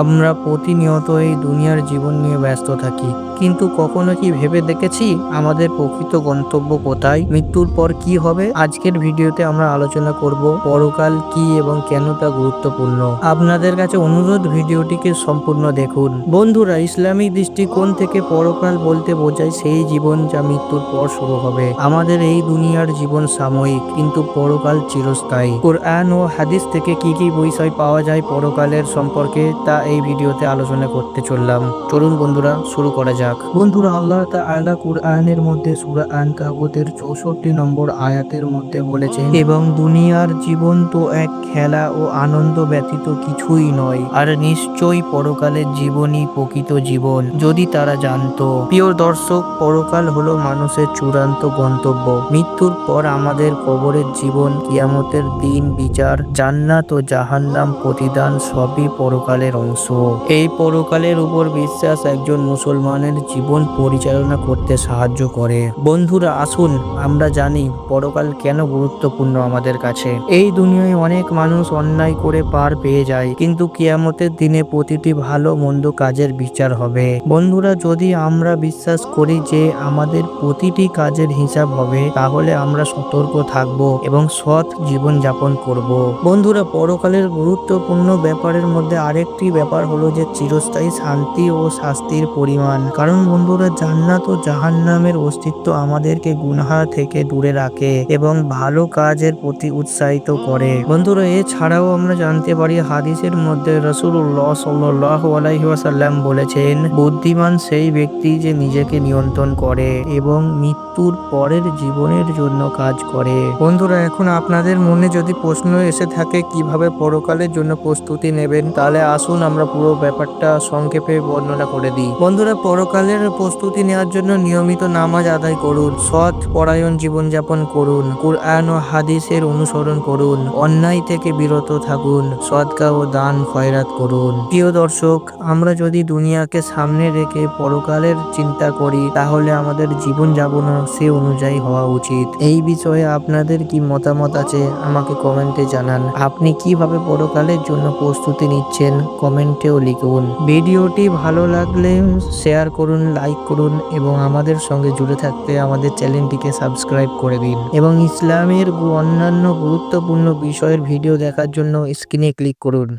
আমরা প্রতিনিয়ত এই দুনিয়ার জীবন নিয়ে ব্যস্ত থাকি। কিন্তু কখনো কি ভেবে দেখেছি আমাদের প্রকৃত গন্তব্য কোথায়? মৃত্যুর পর কি হবে? আজকের ভিডিওতে আমরা আলোচনা করব পরকাল কি এবং কেন তা গুরুত্বপূর্ণ। আপনাদের কাছে অনুরোধ, ভিডিওটিকে সম্পূর্ণ দেখুন। বন্ধুরা ইসলামিক দৃষ্টিকোণ থেকে পরকাল বলতে বোঝায় সেই জীবন যা মৃত্যুর পর শুরু হবে। আমাদের এই দুনিয়ার জীবন সাময়িক, কিন্তু পরকাল চিরস্থায়ী। কোরআন ও হাদিস থেকে কি কি বিষয় পাওয়া যায় পরকালের সম্পর্কে তা এই ভিডিওতে আলোচনা করতে চললাম। চলুন বন্ধুরা, শুরু করা যাক। বন্ধুরা, আল্লাহ তাআলা কুরআনের মধ্যে সূরা আন কাবুতের চৌষট্টি নম্বর আয়াতের মধ্যে বলেছেন, এবং দুনিয়ার জীবন তো এক খেলা ও আনন্দ ব্যতীত কিছুই নয়, আর নিশ্চয়ই পরকালের জীবনই প্রকৃত জীবন। যদি তারা জানতো। প্রিয় দর্শক, পরকাল হলো মানুষের চূড়ান্ত গন্তব্য। মৃত্যুর পর আমাদের কবরের জীবন, কিয়ামতের দিন বিচার, জান্নাত ও জাহান্নাম প্রতিদান সবই পরকালের অংশ। এই পরকালের উপর বিশ্বাস একজন মুসলমানের জীবন পরিচালনা করতে সাহায্য করে। বন্ধুরা, আসুন আমরা জানি পরকাল কেন গুরুত্বপূর্ণ আমাদের কাছে। এই দুনিয়ায় অনেক মানুষ অন্যায় করে পার পেয়ে যায়, কিন্তু কিয়ামতের দিনে প্রতিটি ভালো মন্দ কাজের বিচার হবে। বন্ধুরা, যদি আমরা বিশ্বাস করি যে আমাদের প্রতিটি কাজের হিসাব হবে, তাহলে আমরা সতর্ক থাকব এবং সৎ জীবন যাপন করব। বন্ধুরা, পরকালের গুরুত্বপূর্ণ ব্যাপারের মধ্যে আরেকটি ব্যাপার হলো যে চিরস্থায়ী শান্তি ও শাস্তির পরিমাণ। কারণ বন্ধুরা, জান্নাত ও জাহান্নামের অস্তিত্ব আমাদেরকে গুনহা থেকে দূরে রাখে এবং ভালো কাজের প্রতি উৎসাহিত করে। বন্ধুরা, এছাড়াও আমরা জানতে পারি হাদিসের মধ্যে রসুল্লাহ সাল্লাহ আলাইসাল্লাম বলেছেন, বুদ্ধিমান সেই ব্যক্তি যে নিজেকে নিয়ন্ত্রণ করে এবং মৃত্যুর পরের জীবনের জন্য কাজ করে। বন্ধুরা, এখন আপনাদের মনে যদি প্রশ্ন এসে থাকে, কীভাবে পরকালের জন্য প্রস্তুতি নেবেন, তাহলে আসুন আমরা পুরো ব্যাপারটা সংক্ষেপে বর্ণনা করে দিই। বন্ধুরা, পরকালের প্রস্তুতি নেওয়ার জন্য নিয়মিত নামাজ আদায় করুন, সৎ পরায়ণ জীবনযাপন করুন, কুরআন ও হাদিসের অনুসরণ করুন, অন্যায় থেকে বিরত থাকুন, সদকা ও দান খয়রাত করুন। প্রিয় দর্শক, আমরা যদি দুনিয়াকে সামনে রেখে পরকালের চিন্তা করি, তাহলে আমাদের জীবন যাপন সে অনুযায়ী হওয়া উচিত। এই বিষয়ে আপনাদের কি মতামত আছে, আমাকে কমেন্টে জানান। আপনি কীভাবে পরকালের জন্য প্রস্তুতি নিচ্ছেন? কমেন্টেও লিখুন। ভিডিওটি ভালো লাগলে শেয়ার করুন, লাইক করুন এবং আমাদের সঙ্গে জুড়ে থাকতে আমাদের চ্যানেলটিকে সাবস্ক্রাইব করে দিন। এবং ইসলামের অন্যান্য গুরুত্বপূর্ণ বিষয়ের ভিডিও দেখার জন্য স্ক্রিনে ক্লিক করুন।